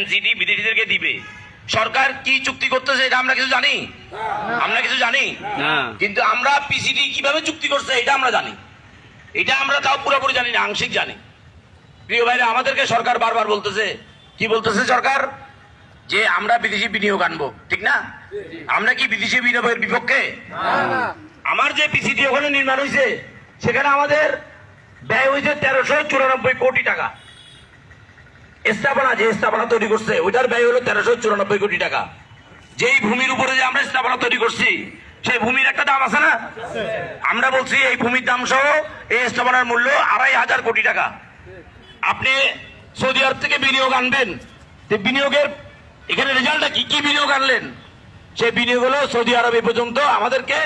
NCD বিদেশিদেরকে দিবে সরকার কি চুক্তি করতেছে এটা আমরা কিছু জানি? আমরা কিছু জানি? কিন্তু আমরা পিসিডি কীভাবে চুক্তি করছে এটা আমরা জানি। এটা আমরা তাও পুরোপুরি জানি না আংশিক জানি। প্রিয় ভাইরা আমাদেরকে সরকার বারবার বলতেছে। কি বলতেছে সরকার? যে আমরা বিদেশি বিনিয়োগ আনব ঠিক না? আমরা কি বিদেশি বিনিয়োগের বিপক্ষে? আমার যে পিসিডি ওখানে নির্মাণ হয়েছে সেখানে আমাদের ব্যয় হয়েছে তেরোশো চুরানব্বই কোটি টাকা। স্থাপনা যে স্থাপনা তৈরি করছে, ওইটার ব্যয় হলো তেরোশো চুরানব্বই কোটি টাকা। যেই ভূমির উপরে যে আমরা স্থাপনা তৈরি করছি, সেই ভূমির একটা দাম আছে না? আমরা বলছি এই ভূমির দাম সহ এই স্থাপনার মূল্য আড়াই হাজার কোটি টাকা। আপনি সৌদি আরব থেকে বিনিয়োগ আনবেন বিনিয়োগের এখানে রেজাল্টটা কি? কি বিনিয়োগ আনলেন? সেই বিনিয়োগ হলো সৌদি আরব এ পর্যন্ত আমাদেরকে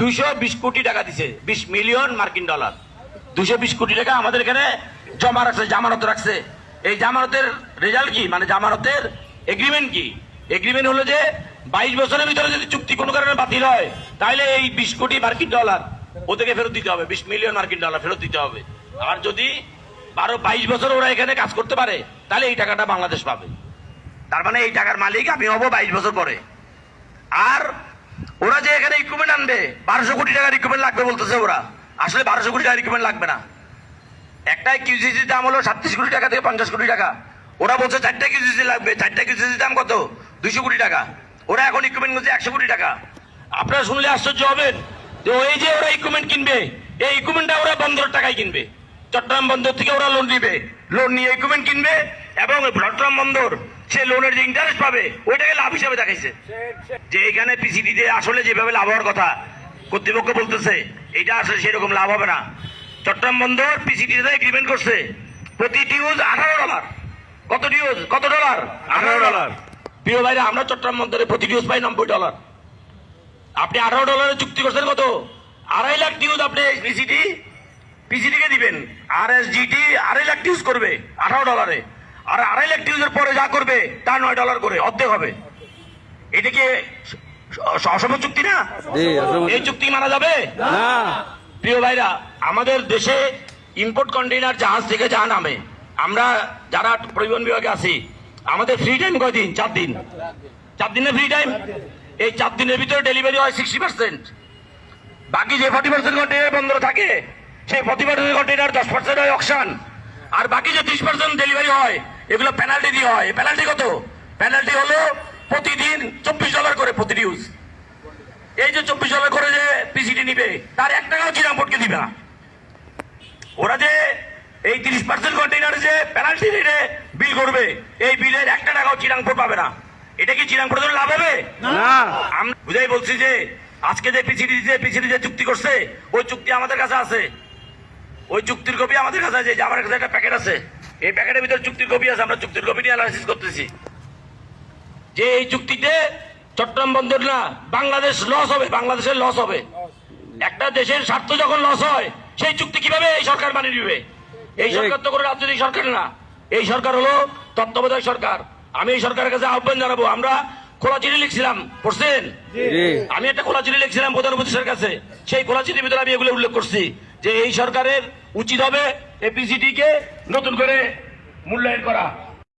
দুইশো বিশ কোটি টাকা দিছে, বিশ মিলিয়ন মার্কিন ডলার। দুইশো বিশ কোটি টাকা আমাদের এখানে জমা রাখছে, জামানত রাখছে। এই জামানতের রেজাল্ট কি? মানে জামানতের এগ্রিমেন্ট কি? এগ্রিমেন্ট হলো যে বাইশ বছরের ভিতরে যদি চুক্তি কোনো কারণে বাতিল হয় তাহলে এই বিশ কোটি মার্কিন ডলার ওদেরকে ফেরত দিতে হবে। বিশ মিলিয়ন মার্কিন ডলার ফেরত দিতে হবে। আর যদি বারো বাইশ বছর ওরা এখানে কাজ করতে পারে তাহলে এই টাকাটা বাংলাদেশ পাবে। তার মানে এই টাকার মালিক আমি হব বাইশ বছর পরে। আর ওরা যে এখানে ইকুইপমেন্ট আনবে, বারোশো কোটি টাকার ইকুইপমেন্ট লাগবে বলতেছে ওরা। আসলে বারোশো কোটি টাকার ইকুইপমেন্ট লাগবে না। একটা কিউজিসির দাম হলো সাতত্রিশ কোটি টাকা থেকে পঞ্চাশ কোটি টাকা। ওরা বলছে চারটা কিউজিসি লাগবে, চারটা কিউজিসির দাম কত? দুইশো কোটি টাকা। ওরা এখন ইকুইপমেন্ট করছে একশো কোটি টাকা। আপনারা শুনলে আশ্চর্য হবেন যে ওই যে ওরা ইকুইপমেন্ট কিনবে, এই ইকুইপমেন্টটা ওরা বন্দর টাকায় কিনবে। চট্টগ্রাম বন্দর থেকে ওরা লোন নিবে। লোন নিয়ে ইকুইপমেন্ট কিনবে এবং চট্টগ্রাম বন্দর, সে লোনের যে ইন্টারেস্ট পাবে, ওইটাকে লাভ হিসাবে দেখাইছে। যে এখানে পিসিডিতে আসলে যেভাবে লাভ হওয়ার কথা কর্তৃপক্ষ বলতেছে, এটা আসলে সেরকম লাভ হবে না। চট্টগ্রাম বন্দর পিসিডিতে এগ্রিমেন্ট করছে। প্রতি ডিউজ আঠারো ডলার কত ডিউজ কত ডলার আঠারো ডলার প্রিয় ভাইরা আমরা চট্টগ্রাম বন্দরে প্রতি ডিউজ পাই নব্বই ডলার আপনি আঠারো ডলারের চুক্তি করছেন কত? আড়াই লাখ ডিউজ আপনি পিসিডি পিসিডি কে দিবেন। আর এস জিটি আড়াই লাখ ডিউজ করবে আঠারো ডলারে আর আড়াই লাখ ডিউজের পরে যা করবে তা নয় ডলার করে অর্ধেক হবে। এটা কি অসম চুক্তি না? এই চুক্তি মানা যাবে? না। প্রিয় ভাইরা, আমাদের দেশে ইম্পোর্ট কন্টেইনার জাহাজ থেকে যা নামে। আমরা যারা পরিবহন বিভাগে আছি, আমাদের ফ্রি টাইম কয়দিন? চার দিন। চার দিনের ফ্রি টাইম এই চার দিনের ভিতরে ডেলিভারি হয় সিক্সটি পার্সেন্ট বাকি যে ফর্টি পার্সেন্ট কন্টেইনার বন্ধ থাকে, সেই ফর্টি পার্সেন্ট কন্টেইনার দশ পার্সেন্ট হয় অকশন আর বাকি যে ত্রিশ পার্সেন্ট ডেলিভারি হয়, এগুলো পেনাল্টি দিয়ে হয়। পেনাল্টি কত? পেনাল্টি হলো প্রতিদিন চব্বিশ ডলার করে প্রতি ইউজ এই যে চব্বিশ ডলার করে যে পিসিটি নিবে তার এক টাকাও চিরামপটকে দিবে না। ওরা যে এই তিরিশ পার্সেন্ট কন্টেইনারে যে পেনাল্টি রেটে বিল করবে এই বিলের একটা টাকাও চিরাংপুর পাবে না। এটা কি চিরাংপুরের জন্য লাভ হবে? না। আমরা বুঝাই বলছি যে আজকে যে পিসিডি যে পিসিডি যে চুক্তি করছে ওই চুক্তি আমাদের কাছে আছে। ওই চুক্তির কপি আমাদের কাছে আছে যে আমার কাছে একটা প্যাকেট আছে। এই প্যাকেটের ভিতরে চুক্তির কপি আছে আমরা চুক্তির কপি নিয়ে অ্যানালাইসিস করতেছি। যে এই চুক্তিতে চট্টগ্রাম বন্দর না বাংলাদেশ লস হবে বাংলাদেশের লস হবে। একটা দেশের স্বার্থ যখন লস হয় সেই চুক্তি কীভাবে এই সরকার মানিয়ে দিবে এই সরকার তো কোনো রাজনৈতিক সরকার না। এই সরকার হলো তত্ত্বাবধায়ক সরকার। আমি এই সরকারের কাছে আহ্বান জানাব। আমরা খোলা চিঠি লিখছিলাম পড়ছেন? আমি একটা খোলা চিঠি লিখছিলাম প্রধান উপদেষ্টার কাছে। সেই খোলা চিঠির ভিতরে আমি এগুলো উল্লেখ করছি যে এই সরকারের উচিত হবে এপিসিডি কে নতুন করে মূল্যায়ন করা।